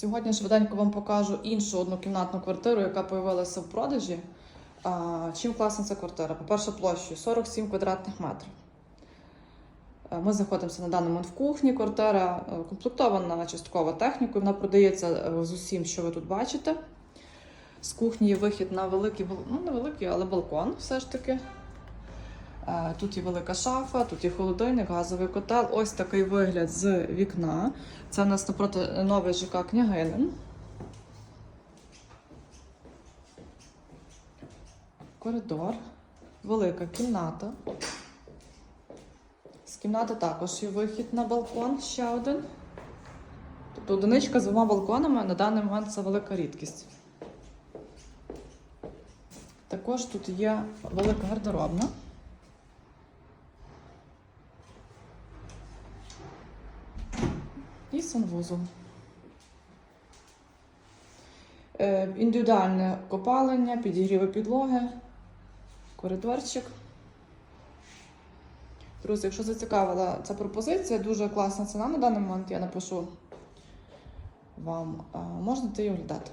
Сьогодні швиденько вам покажу іншу однокімнатну квартиру, яка появилася в продажі. Чим класна ця квартира? По-перше, площею 47 квадратних метрів. Ми знаходимося на даний момент в кухні. Квартира е, комплектована частково технікою. Вона продається е, з усім, що ви тут бачите. З кухні є вихід на великий, ну не великий, але балкон все ж таки. Е, Тут є велика шафа, тут є холодильник, газовий котел. Ось такий вигляд з вікна. Це у нас напроти новий ЖК Княгинин. Коридор, велика кімната. З кімнати також є вихід на балкон, ще один. Тобто одиничка з двома балконами на даний момент це велика рідкість. Також тут є велика гардеробна. І санвузол. Е, Індивідуальне копалення, підігріви підлоги, коридорчик. Друзі, якщо зацікавила ця пропозиція, дуже класна ціна на даний момент, я напишу вам. можна Можете її оглядати.